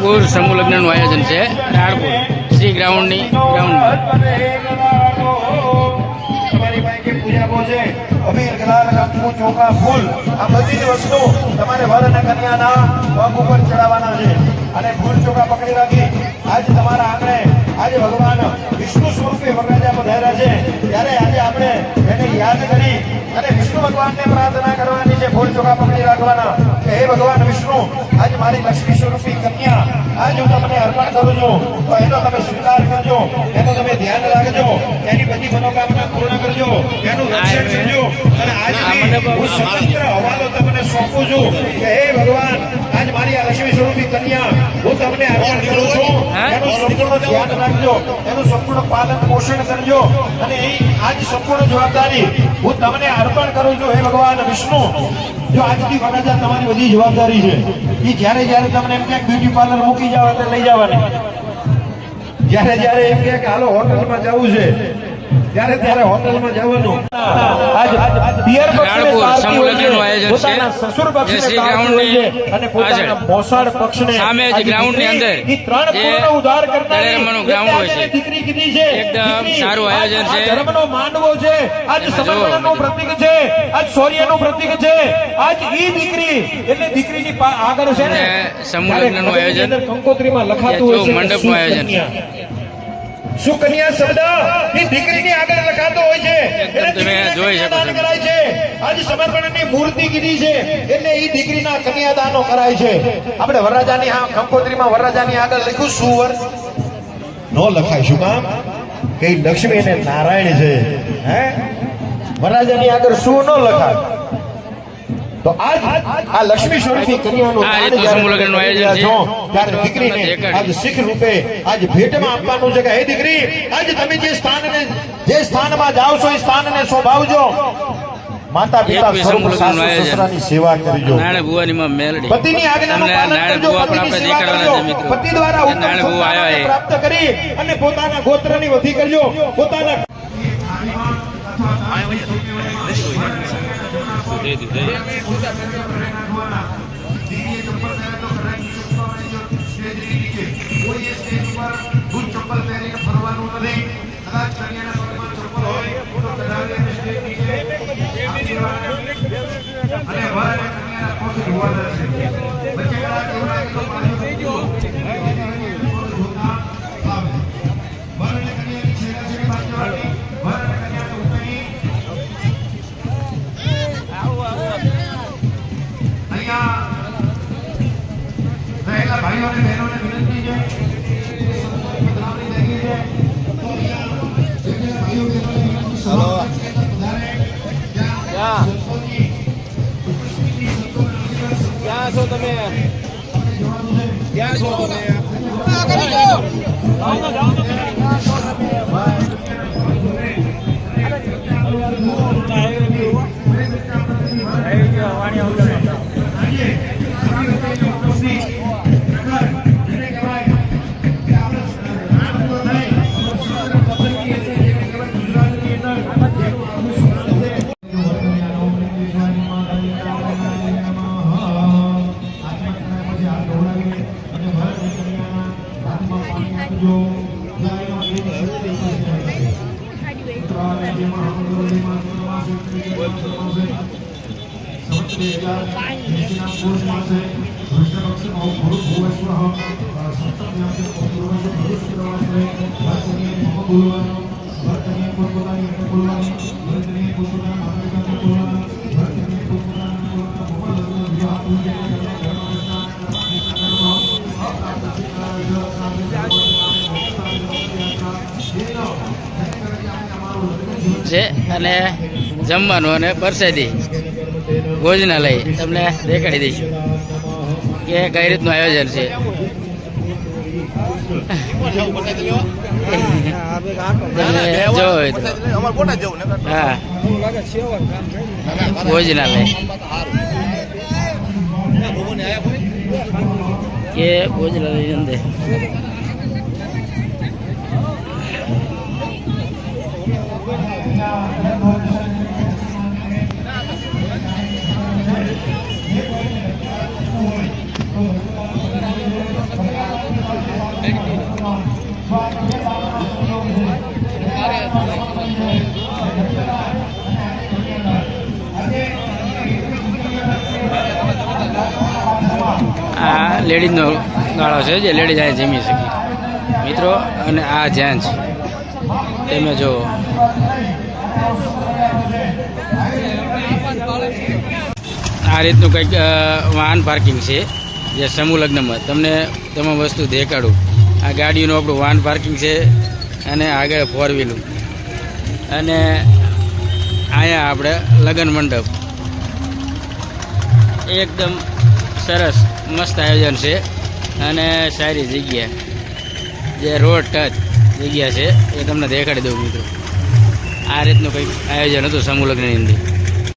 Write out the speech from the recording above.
પૂર સમૂહ લગ્નનું આયોજન છે. રાણપુર શ્રી ગ્રાઉન્ડની ગ્રાઉન્ડમાં. ચોખા, ફૂલ. આ બધી જ વસ્તુ તમારે વર અને કન્યાના ઉપર ચડાવવાના છે. અને ફૂલ, ચોખા પકડી રાખી આજ તમારા આંગણે, આજે ભગવાન વિષ્ણુ સ્વરૂપે વરરાજા પધાર્યા છે. ત્યારે આજે આપણે એને યાદ કરી અને વિષ્ણુ ભગવાનને પ્રાર્થના કરવાની છે ફૂલ, ચોખા પકડી રાખવાના. કે હે ભગવાન વિષ્ણુ, આજ મારી લક્ષ્મી સ્વરૂપી કન્યા, આજ હું તમને અર્પણ કરું છું. તો એનો તમે સ્વીકાર કરજો, એનો તમે ધ્યાન રાખજો, એની બધી મનોકામના પૂર્ણ કરજો, એનું રક્ષણ કરજો. અને આજ હું સ્વતંત્ર હવાલો તમને સોંપું છું કે હે ભગવાન, આજ મારી આ લક્ષ્મી સ્વરૂપી કન્યા, હું તમને અર્પણ કરું છું. સંપૂર્ણ ધ્યાન રાખજો. એનું સંપૂર્ણ પાલન પોષણ કરજો. અને એ આજ સંપૂર્ણ જવાબદારી હું તમને અર્પણ કરું છું, હે ભગવાન વિષ્ણુ. જો આજથી વડાજા તમારી બધી જવાબદારી છે. એ જ્યારે જ્યારે તમને એમ ક્યાંક બ્યુટી પાર્લર મૂકી જાવ એટલે લઈ જવાની. જ્યારે જ્યારે એમ કે હાલો હોટલમાં જવું છે. ત્યારે ત્યારે હોટલમાં જવાનું આજ પિયર પક્ષને રાણપુર હોય છે. પોતાના સસુર પક્ષને જે હોય છે, અને પોતાના મોસાળ પક્ષને સામે જ ગ્રાઉન્ડની અંદર ઈ ત્રણ જે ઉધાર કરતા ગ્રાઉન્ડ હોય છે. દીકરી કીધી છે એકદમ સારું આયોજન છે. ધર્મનો માનવો છે આજ સમર્પણનું. પ્રતીક છે આજ શૌર્યનું પ્રતીક છે આજ ઈ દીકરી એટલે દીકરીની આગળ છે ને સમૂહ લગ્નનું આયોજન. કંકોત્રીમાં લખાતું હોય છે મંડપનું આયોજન. સુકન્યા. શબ્દ. એ દીકરીની આગળ લખાતો હોય છે. એટલે તમે જોઈ શકો છો. કરાય છે. આજ સમર્પણની મૂર્તિ કીધી છે. એટલે એ દીકરીના કન્યાદાનો કરાય છે. આપણે વરરાજાની આ કંકોત્રીમાં વરરાજાની આગળ લખ્યું સુવર નો લખાય શું કામ? કે લક્ષ્મી અને નારાયણ છે. હે? વરરાજાની આગળ સુ નો લખાય. તો આજ આ લક્ષ્મી સ્વરૂપી કન્યાનું કરી આયોજન છો, ત્યારે દીકરીને આજ શીખ રૂપે આજ ભેટમાં આપવાનું છે કે હે દીકરી આજ તમે જે સ્થાનને જે સ્થાનમાં જાઓ છો એ સ્થાનને શોભાવજો. માતા પિતા સ્વરૂપ સાસુ સસરાની સેવા કરજો. નાણે ભુવાની માં મેલડી. પતિની આજ્ઞાનું પાલન કરજો પતિની સેવા કરજો. ભુવા પણ પતિની આપણે સેવા દેખાડવાના છે કરજો મિત્રો પતિ દ્વારા કે ઉત્તમ નાણે ભુવા સંતાનોને આવ્યા એ પ્રાપ્ત કરી અને વધી કરજો પોતાના અહીંયા ભાઈઓ અને બહેનોને વિનંતી છે. કે સંતોની પધરામણી થઈ ગઈ છે. તો અહીંયા જે જે છે. અને જમવાનું અને પરસાદી. ભોજનાલય તમને દેખાડી દઈશું. કે કઈ રીતનું આયોજન છે. હા. ભોજનાલય. કે ભોજનાલય અંદર? આ લેડીઝનો ગાળો છે જે લેડીઝ અહીં જમી શકી. મિત્રો, અને આ જેન્ટ્સ. તમે જો. આ રીતનું કંઈક વાહન પાર્કિંગ છે, જે સમૂહ લગ્નમાં. તમને તમામ વસ્તુ દેખાડું. આ ગાડીનું આપણું વાન પાર્કિંગ છે અને આગળ ફોર વ્હીલું અને અહીંયા આપણે લગ્ન મંડપ. એકદમ સરસ, મસ્ત આયોજન છે. અને સારી જગ્યા. જે રોડ ટચ જગ્યા છે, એ તમને દેખાડી દઉં મિત્રો. આ રીતનું કંઈક આયોજન હતું સમૂહ લગ્નની અંદર.